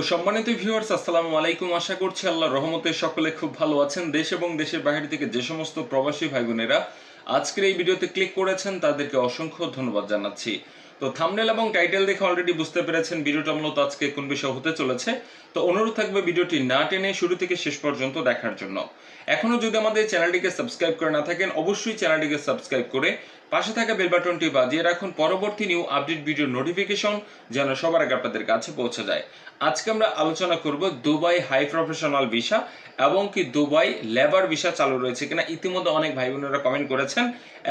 তো সম্মানিত ভিউয়ার্স আসসালামু আলাইকুম। আশা করছি আল্লাহ রহমতে সকলে খুব ভালো আছেন। দেশ এবং দেশের বাহির থেকে যে সমস্ত প্রবাসী ভাই বোনেরা আজকের এই ভিডিওতে ক্লিক করেছেন, তাদেরকে অসংখ্য ধন্যবাদ জানাচ্ছি। তো থামনেল এবং টাইটেল দেখে অলরেডি বুঝতে পেরেছেন ভিডিওটা মূলত আজকে কোন বিষয় হতে চলেছে। তো অনুরোধ থাকবে ভিডিওটি না টেনে শুরু থেকে শেষ পর্যন্ত দেখার জন্য। এখনও যদি আমাদের চ্যানেলটিকে সাবস্ক্রাইব করে না থাকেন, অবশ্যই চ্যানেলটিকে সাবস্ক্রাইব করে পাশে থাকা বেল বাটনটি বাজিয়ে রাখুন। পরবর্তী নিউ আপডেট ভিডিও নোটিফিকেশন যেন সবার আগে আপনাদের কাছে পৌঁছে যায়। আজকে আমরা আলোচনা করব দুবাই হাই প্রফেশনাল ভিসা এবং কি দুবাই লেবার ভিসা চালু রয়েছে কিনা। ইতিমধ্যে অনেক ভাই বোনেরা কমেন্ট করেছেন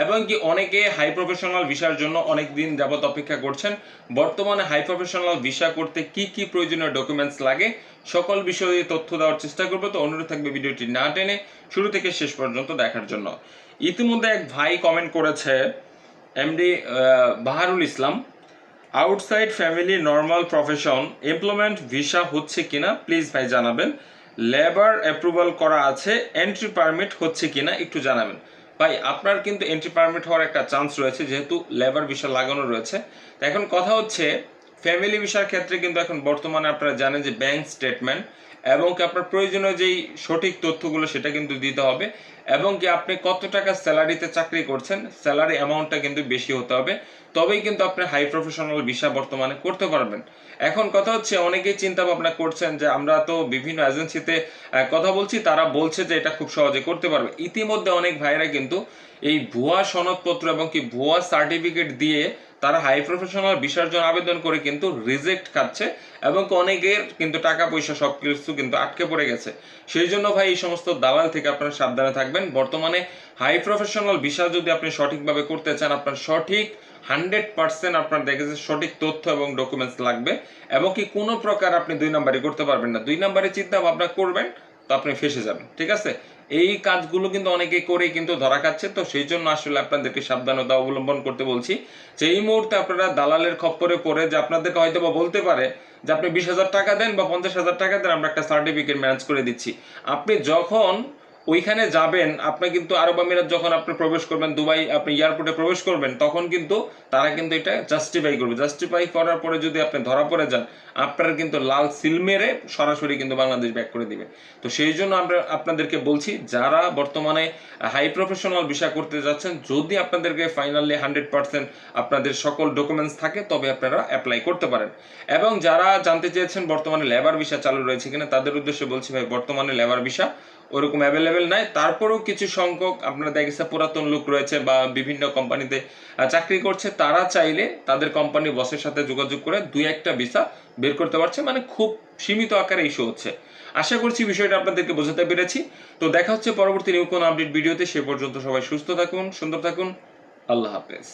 এবং কি অনেকে হাই প্রফেশনাল ভিসার জন্য অনেক দিন যাবত অপেক্ষা করছেন। বর্তমানে হাই প্রফেশনাল ভিসা করতে কি কি প্রয়োজনীয় ডকুমেন্টস লাগে, সকল বিষয়ে তথ্য দেওয়ার চেষ্টা করব। তো অনুরোধ থাকবে ভিডিওটি না টেনে শুরু থেকে শেষ পর্যন্ত দেখার জন্য। ইতিমধ্যে এক ভাই কমেন্ট করেছে MD Baharul Islam outside family normal profession employment visa হচ্ছে কিনা প্লিজ ভাই জানাবেন। লেবার অ্যাপ্রুভাল করা আছে এন্ট্রি পারমিট হচ্ছে কিনা, একটু জানাবেন। ভাই, আপনার কিন্তু এন্ট্রি পারমিট হওয়ার একটা চান্স রয়েছে, যেহেতু লেবার ভিসা লাগানো রয়েছে। তা এখন কথা হচ্ছে ফ্যামিলি ভিসার ক্ষেত্রে কিন্তু এখন বর্তমানে আপনারা জানেন যে ব্যাংক স্টেটমেন্ট এবং কি আপনার প্রয়োজনীয় যেই সঠিক তথ্যগুলো সেটা কিন্তু দিতে হবে, এবং কি আপনি কত টাকা স্যালারিতে চাকরি করছেন, স্যালারি অ্যামাউন্টটা কিন্তু বেশি হতে হবে। তবেই কিন্তু আপনি হাই প্রফেশনাল ভিসা বর্তমানে করতে পারবেন। এখন কথা হচ্ছে, অনেকেই চিন্তা ভাবনা করছেন যে আমরা তো বিভিন্ন এজেন্সিতে কথা বলছি, তারা বলছে যে এটা খুব সহজে করতে পারবে। ইতিমধ্যে অনেক ভাইরা কিন্তু এই ভুয়া সনদপত্র এবং কি ভুয়া সার্টিফিকেট দিয়ে তারা হাই প্রফেশনাল ভিসার জন্য আবেদন করে কিন্তু রিজেক্ট খাচ্ছে এবং অনেকের কিন্তু টাকা পয়সা সব কিছু কিন্তু আটকে পড়ে গেছে। সেই জন্য ভাই এই সমস্ত দালাল থেকে আপনারা সাবধানে থাকবেন। বর্তমানে হাই প্রফেশনাল ভিসা যদি আপনি সঠিকভাবে করতে চান, আপনার সঠিক হান্ড্রেড পার্সেন্ট আপনার দেখেছে সঠিক তথ্য এবং ডকুমেন্টস লাগবে এবং কি কোনো প্রকার আপনি দুই নাম্বারই করতে পারবেন না। দুই নাম্বারে চিন্তা ভাবনা করবেন তো আপনি ফেসে যাবেন, ঠিক আছে? এই কাজগুলো কিন্তু অনেকে করে কিন্তু ধরা খাচ্ছে, তো সেই জন্য আসলে আপনাদেরকে সাবধানতা অবলম্বন করতে বলছি যে এই মুহূর্তে আপনারা দালালের খপ্পরে পড়ে যে আপনাদেরকে হয়তো বা বলতে পারে যে আপনি বিশ হাজার টাকা দেন বা পঞ্চাশ হাজার টাকা দেন, আমরা একটা সার্টিফিকেট ম্যানেজ করে দিচ্ছি। আপনি যখন ওইখানে যাবেন আপনি কিন্তু আরব আমিরাত যখন আপনি প্রবেশ করবেন, দুবাই আপনি এয়ারপোর্টে প্রবেশ করবেন, তখন কিন্তু তারা কিন্তু এটা জাস্টিফাই করবে। জাস্টিফাই করার পরে যদি আপনি ধরা পড়ে যান, আপনার কিন্তু লাল সিল মেরে সরাসরি কিন্তু বাংলাদেশ ব্যাক করে দিবে তো সেই জন্য আমরা আপনাদেরকে বলছি, যারা বর্তমানে হাই প্রফেশনাল ভিসা করতে যাচ্ছেন, যদি আপনাদেরকে ফাইনালি হান্ড্রেড পার্সেন্ট আপনাদের সকল ডকুমেন্টস থাকে, তবে আপনারা অ্যাপ্লাই করতে পারেন। এবং যারা জানতে চেয়েছেন বর্তমানে লেবার ভিসা চালু রয়েছে কিনা, তাদের উদ্দেশ্যে বলছি ভাই, বর্তমানে লেবার ভিসা ওরকম অ্যাভেলেবেল নাই। তারপরেও কিছু সংখ্যক আপনারা দেখেছে পুরাতন লোক রয়েছে বা বিভিন্ন কোম্পানিতে চাকরি করছে, তারা চাইলে তাদের কোম্পানি বসের সাথে যোগাযোগ করে দুই একটা ভিসা বের করতে পারছে। মানে খুব সীমিত আকারে ইস্যু হচ্ছে। আশা করছি বিষয়টা আপনাদেরকে বোঝাতে পেরেছি। তো দেখা হচ্ছে পরবর্তী নিউ কোনো আপডেট ভিডিওতে। সে পর্যন্ত সবাই সুস্থ থাকুন, সুন্দর থাকুন। আল্লাহ হাফেজ।